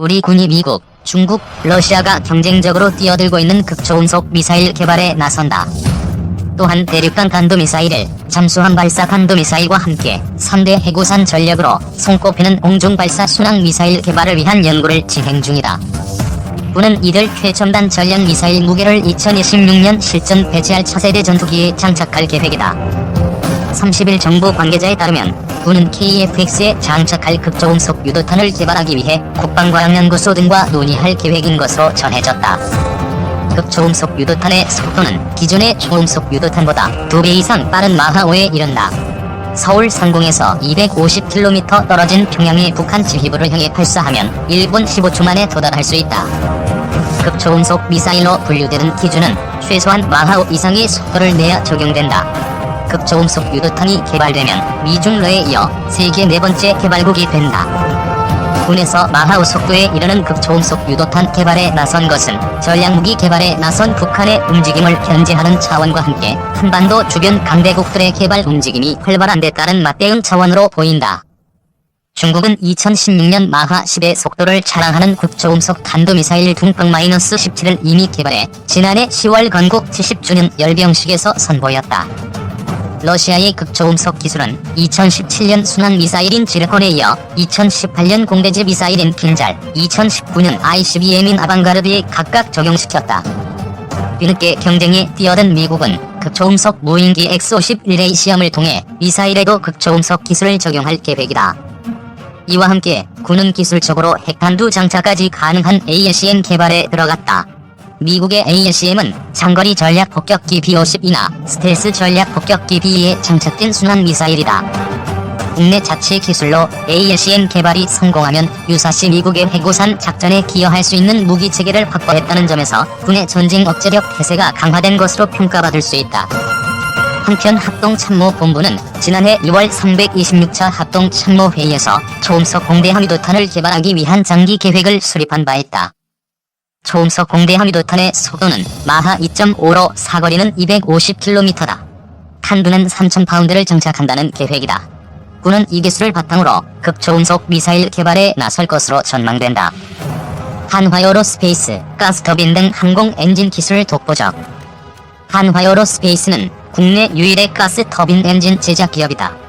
우리 군이 미국, 중국, 러시아가 경쟁적으로 뛰어들고 있는 극초음속 미사일 개발에 나선다. 또한 대륙간 탄도미사일을 잠수함 발사 탄도미사일과 함께 3대 해구산 전력으로 손꼽히는 공중 발사 순항 미사일 개발을 위한 연구를 진행 중이다. 군은 이들 최첨단 전략 미사일 무게를 2026년 실전 배치할 차세대 전투기에 장착할 계획이다. 30일 정부 관계자에 따르면 군은 KF-X에 장착할 극초음속 유도탄을 개발하기 위해 국방과학연구소 등과 논의할 계획인 것으로 전해졌다. 극초음속 유도탄의 속도는 기존의 초음속 유도탄보다 2배 이상 빠른 마하 5에 이른다. 서울 상공에서 250km 떨어진 평양의 북한 지휘부를 향해 발사하면 1분 15초 만에 도달할 수 있다. 극초음속 미사일로 분류되는 기준은 최소한 마하 5 이상의 속도를 내야 적용된다. 극초음속 유도탄이 개발되면 미중러에 이어 세계 네 번째 개발국이 된다. 군에서 마하우 속도에 이르는 극초음속 유도탄 개발에 나선 것은 전략무기 개발에 나선 북한의 움직임을 견제하는 차원과 함께 한반도 주변 강대국들의 개발 움직임이 활발한 데 따른 맞대응 차원으로 보인다. 중국은 2016년 마하 10의 속도를 자랑하는 극초음속 탄도미사일 둥펑-17을 이미 개발해 지난해 10월 건국 70주년 열병식에서 선보였다. 러시아의 극초음속 기술은 2017년 순환 미사일인 지르콘에 이어 2018년 공대지 미사일인 킨잘, 2019년 ICBM인 아방가르드에 각각 적용시켰다. 뒤늦게 경쟁에 뛰어든 미국은 극초음속 무인기 X-51의 시험을 통해 미사일에도 극초음속 기술을 적용할 계획이다. 이와 함께 군은 기술적으로 핵탄두 장착까지 가능한 ASM 개발에 들어갔다. 미국의 ASM은 장거리 전략 폭격기 B-50이나 스텔스 전략 폭격기 B에 장착된 순환 미사일이다. 국내 자체 기술로 ASM 개발이 성공하면 유사시 미국의 해고산 작전에 기여할 수 있는 무기 체계를 확보했다는 점에서 군의 전쟁 억제력 태세가 강화된 것으로 평가받을 수 있다. 한편 합동참모본부는 지난해 6월 326차 합동참모회의에서 초음속 공대 함유도탄을 개발하기 위한 장기 계획을 수립한 바 있다. 초음속 공대 함유도탄의 속도는 마하 2.5로 사거리는 250km다. 탄두는 3,000파운드를 장착한다는 계획이다. 군은 이 기술을 바탕으로 극초음속 미사일 개발에 나설 것으로 전망된다. 한화요로 스페이스, 가스터빈 등 항공 엔진 기술 독보적. 한화요로 스페이스는 국내 유일의 가스 터빈 엔진 제작 기업이다.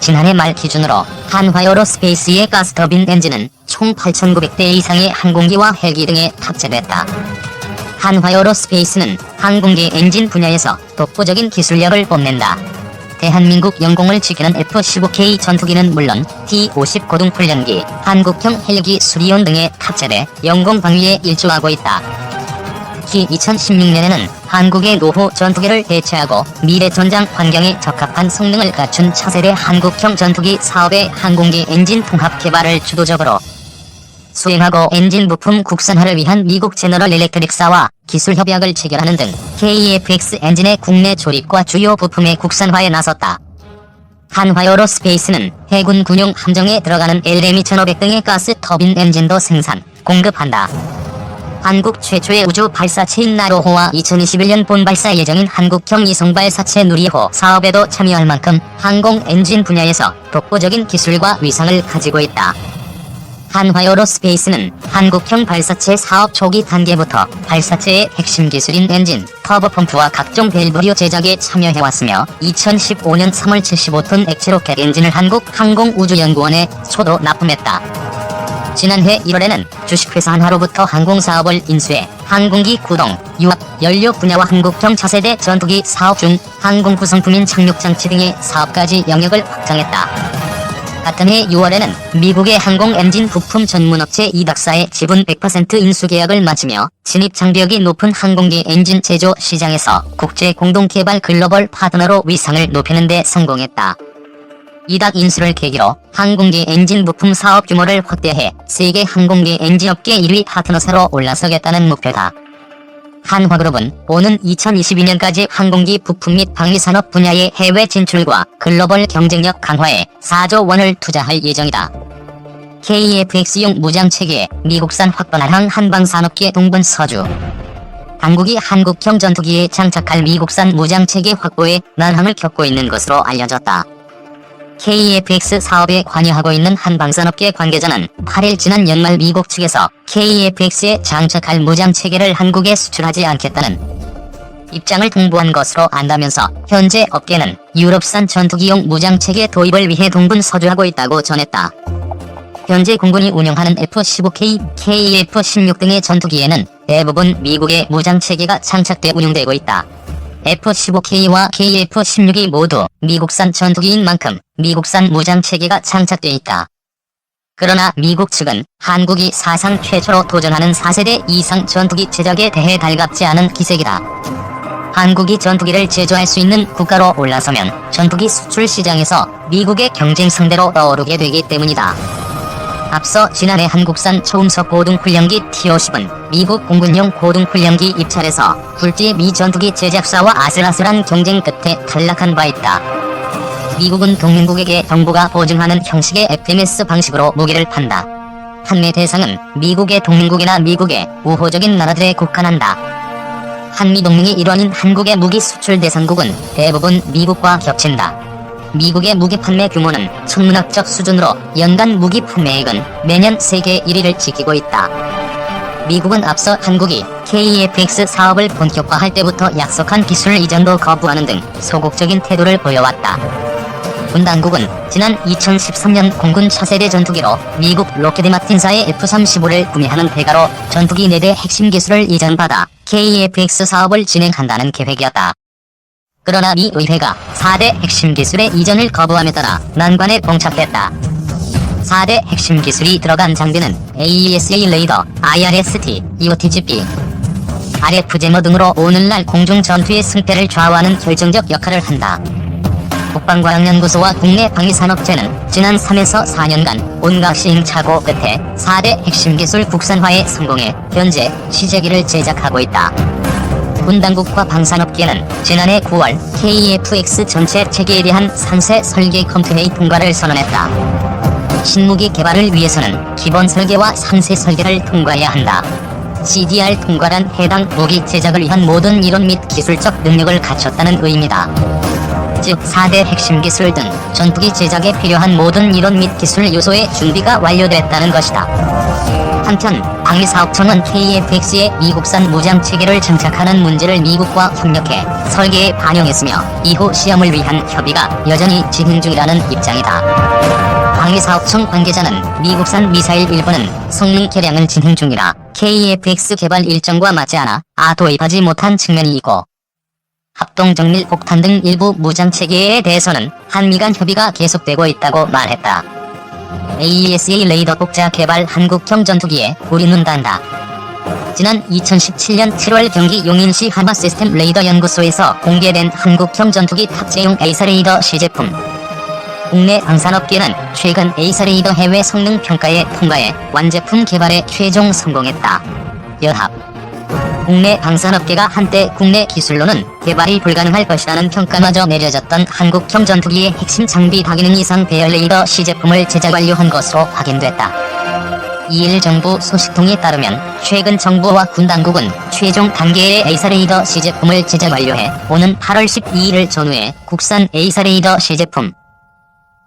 지난해 말 기준으로 한화요로 스페이스의 가스터빈 엔진은 총 8,900대 이상의 항공기와 헬기 등에 탑재됐다. 한화요로 스페이스는 항공기 엔진 분야에서 독보적인 기술력을 뽐낸다. 대한민국 영공을 지키는 F-15K 전투기는 물론 T-50 고등훈련기, 한국형 헬기 수리온 등에 탑재돼 영공 방위에 일조하고 있다. 특히 2016년에는 한국의 노후 전투기를 대체하고 미래 전장 환경에 적합한 성능을 갖춘 차세대 한국형 전투기 사업의 항공기 엔진 통합 개발을 주도적으로 수행하고 엔진 부품 국산화를 위한 미국 제너럴 일렉트릭사와 기술 협약을 체결하는 등 KF-X 엔진의 국내 조립과 주요 부품의 국산화에 나섰다. 한화요로 스페이스는 해군 군용 함정에 들어가는 LM2500 등의 가스 터빈 엔진도 생산, 공급한다. 한국 최초의 우주 발사체인 나로호와 2021년 본발사 예정인 한국형 이송 발사체 누리호 사업에도 참여할 만큼 항공 엔진 분야에서 독보적인 기술과 위상을 가지고 있다. 한화요로 스페이스는 한국형 발사체 사업 초기 단계부터 발사체의 핵심 기술인 엔진, 터보펌프와 각종 밸브류 제작에 참여해왔으며 2015년 3월 75톤 액체 로켓 엔진을 한국항공우주연구원에 초도 납품했다. 지난해 1월에는 주식회사 한화로부터 항공사업을 인수해 항공기 구동, 유압, 연료 분야와 한국형 차세대 전투기 사업 중 항공 구성품인 착륙장치 등의 사업까지 영역을 확장했다. 같은 해 6월에는 미국의 항공 엔진 부품 전문업체 이닥사의 지분 100% 인수 계약을 맺으며 진입 장벽이 높은 항공기 엔진 제조 시장에서 국제 공동 개발 글로벌 파트너로 위상을 높이는 데 성공했다. 이닥 인수를 계기로 항공기 엔진 부품 사업 규모를 확대해 세계 항공기 엔진업계 1위 파트너사로 올라서겠다는 목표다. 한화그룹은 오는 2022년까지 항공기 부품 및 방위산업 분야의 해외 진출과 글로벌 경쟁력 강화에 4조 원을 투자할 예정이다. KF-X용 무장체계 미국산 확보난항 한방산업계 동분 서주 당국이 한국형 전투기에 장착할 미국산 무장체계 확보에 난항을 겪고 있는 것으로 알려졌다. KFX 사업에 관여하고 있는 한 방산업계 관계자는 8일 지난 연말 미국 측에서 KFX에 장착할 무장 체계를 한국에 수출하지 않겠다는 입장을 통보한 것으로 안다면서 현재 업계는 유럽산 전투기용 무장 체계 도입을 위해 동분 서주하고 있다고 전했다. 현재 공군이 운영하는 F-15K, KF-16 등의 전투기에는 대부분 미국의 무장 체계가 장착돼 운용되고 있다. F-15K와 KF-16이 모두 미국산 전투기인 만큼 미국산 무장 체계가 장착돼 있다. 그러나 미국 측은 한국이 사상 최초로 도전하는 4세대 이상 전투기 제작에 대해 달갑지 않은 기색이다. 한국이 전투기를 제조할 수 있는 국가로 올라서면 전투기 수출 시장에서 미국의 경쟁 상대로 떠오르게 되기 때문이다. 앞서 지난해 한국산 초음속 고등훈련기 T-50은 미국 공군용 고등훈련기 입찰에서 굴지의 미 전투기 제작사와 아슬아슬한 경쟁 끝에 탈락한 바 있다. 미국은 동맹국에게 정부가 보증하는 형식의 FMS 방식으로 무기를 판다. 판매 대상은 미국의 동맹국이나 미국의 우호적인 나라들에 국한한다. 한미 동맹의 일원인 한국의 무기 수출 대상국은 대부분 미국과 겹친다. 미국의 무기 판매 규모는 천문학적 수준으로 연간 무기 판매액은 매년 세계 1위를 지키고 있다. 미국은 앞서 한국이 KFX 사업을 본격화할 때부터 약속한 기술 이전도 거부하는 등 소극적인 태도를 보여왔다. 군 당국은 지난 2013년 공군 차세대 전투기로 미국 로켓드 마틴사의 F-35를 구매하는 대가로 전투기 4대 핵심 기술을 이전받아 KFX 사업을 진행한다는 계획이었다. 그러나 미 의회가 4대 핵심 기술의 이전을 거부함에 따라 난관에 봉착했다. 4대 핵심 기술이 들어간 장비는 AESA 레이더, IRST, EOTGB, RF제모 등으로 오늘날 공중 전투의 승패를 좌우하는 결정적 역할을 한다. 국방과학연구소와 국내 방위산업체는 지난 3에서 4년간 온갖 시행착오 끝에 4대 핵심 기술 국산화에 성공해 현재 시제기를 제작하고 있다. 군 당국과 방산업계는 지난해 9월 KFX 전체 체계에 대한 산세 설계 검토회의 통과를 선언했다. 신무기 개발을 위해서는 기본 설계와 상세 설계를 통과해야 한다. CDR 통과란 해당 무기 제작을 위한 모든 이론 및 기술적 능력을 갖췄다는 의미다. 즉 4대 핵심 기술 등 전투기 제작에 필요한 모든 이론 및 기술 요소의 준비가 완료됐다는 것이다. 한편 방위사업청은 KFX에 미국산 무장 체계를 장착하는 문제를 미국과 협력해 설계에 반영했으며 이후 시험을 위한 협의가 여전히 진행 중이라는 입장이다. 방위사업청 관계자는 미국산 미사일 일부는 성능 개량을 진행 중이라 KFX 개발 일정과 맞지 않아 아 도입하지 못한 측면이 있고 합동정밀 폭탄 등 일부 무장 체계에 대해서는 한미 간 협의가 계속되고 있다고 말했다. AESA 레이더 국자 개발 한국형 전투기에 우리는 단다. 지난 2017년 7월 경기 용인시 한화 시스템 레이더 연구소에서 공개된 한국형 전투기 탑재용 A사 레이더 시제품. 국내 방산업계는 최근 A사 레이더 해외 성능 평가에 통과해 완제품 개발에 최종 성공했다. 연합 국내 방산업계가 한때 국내 기술로는 개발이 불가능할 것이라는 평가마저 내려졌던 한국형 전투기의 핵심 장비 다기능 이상 배열 레이더 시제품을 제작 완료한 것으로 확인됐다. 이일 정부 소식통에 따르면 최근 정부와 군 당국은 최종 단계의 A사 레이더 시제품을 제작 완료해 오는 8월 12일을 전후해 국산 A사 레이더 시제품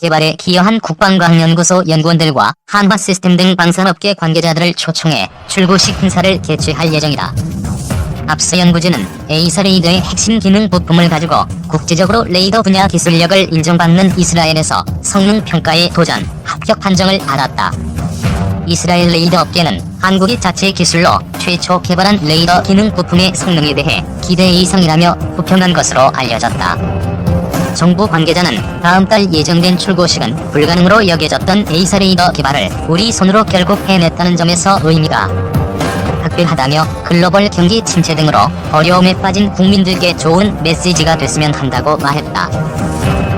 개발에 기여한 국방과학연구소 연구원들과 한화 시스템 등 방산업계 관계자들을 초청해 출고식 행사를 개최할 예정이다. 앞서 연구진은 에이사 레이더의 핵심 기능 부품을 가지고 국제적으로 레이더 분야 기술력을 인정받는 이스라엘에서 성능 평가에 도전, 합격 판정을 받았다. 이스라엘 레이더 업계는 한국이 자체 기술로 최초 개발한 레이더 기능 부품의 성능에 대해 기대 이상이라며 부평한 것으로 알려졌다. 정부 관계자는 다음 달 예정된 출고식은 불가능으로 여겨졌던 에이사 레이더 개발을 우리 손으로 결국 해냈다는 점에서 의미가 특별하다며 글로벌 경기 침체 등으로 어려움에 빠진 국민들께 좋은 메시지가 됐으면 한다고 말했다.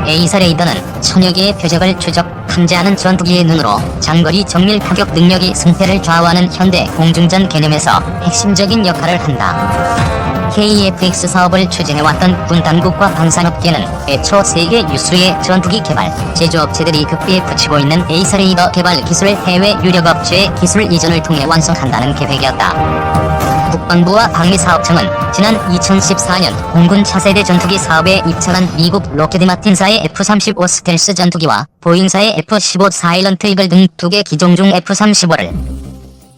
에이사 레이더는 천여 개의 표적을 추적, 탐지하는 전투기의 눈으로 장거리 정밀 타격 능력이 승패를 좌우하는 현대 공중전 개념에서 핵심적인 역할을 한다. KFX 사업을 추진해왔던 군 당국과 방산업계는 애초 세계 유수의 전투기 개발, 제조업체들이 급비에 붙이고 있는 에이사 레이더 개발 기술 해외 유력 업체의 기술 이전을 통해 완성한다는 계획이었다. 국방부와 방위사업청은 지난 2014년 공군 차세대 전투기 사업에 입찰한 미국 로켓드 마틴사의 F-35 스텔스 전투기와 보잉사의 F-15 사일런트 이글 등 두 개 기종 중 F-35를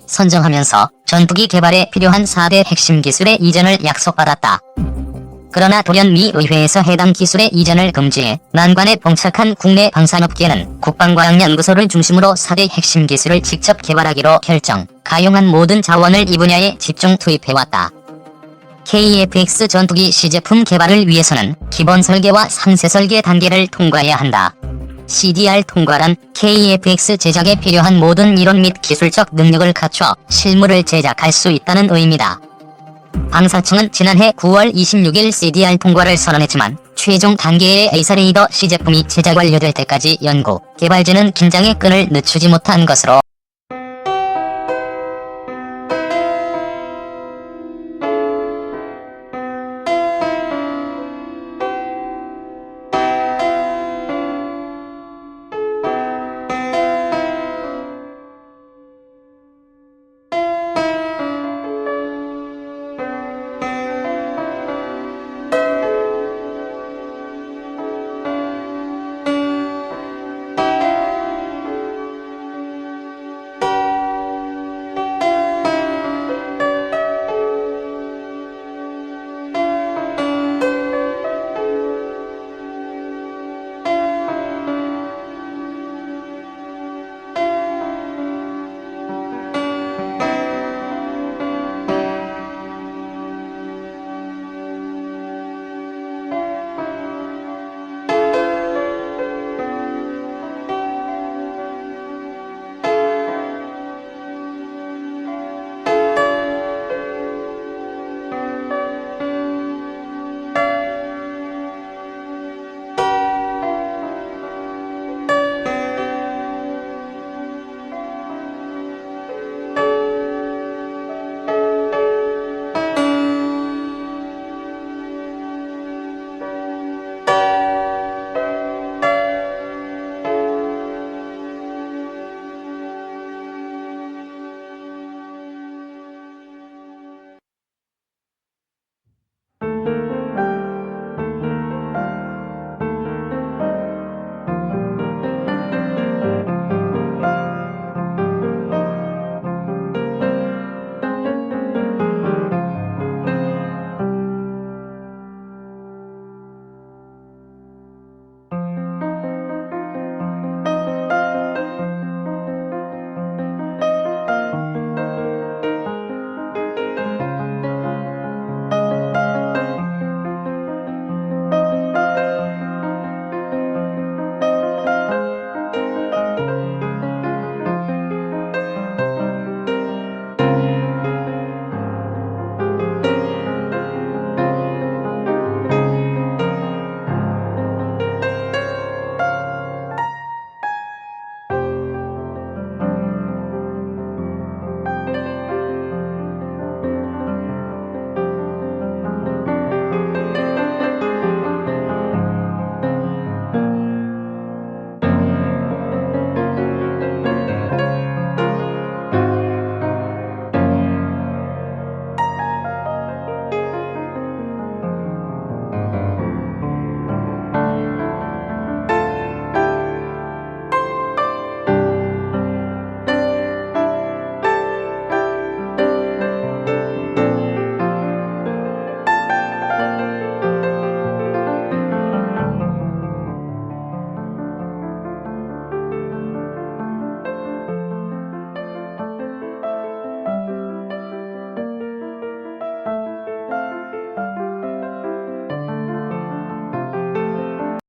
선정하면서 전투기 개발에 필요한 4대 핵심 기술의 이전을 약속받았다. 그러나 돌연 미 의회에서 해당 기술의 이전을 금지해 난관에 봉착한 국내 방산업계는 국방과학연구소를 중심으로 4대 핵심 기술을 직접 개발하기로 결정, 가용한 모든 자원을 이 분야에 집중 투입해왔다. KF-X 전투기 시제품 개발을 위해서는 기본 설계와 상세 설계 단계를 통과해야 한다. CDR 통과란 KF-X 제작에 필요한 모든 이론 및 기술적 능력을 갖춰 실물을 제작할 수 있다는 의미다. 방사청은 지난해 9월 26일 CDR 통과를 선언했지만 최종 단계의 에이사 레이더 C 제품이 제작 완료될 때까지 연구, 개발진은 긴장의 끈을 늦추지 못한 것으로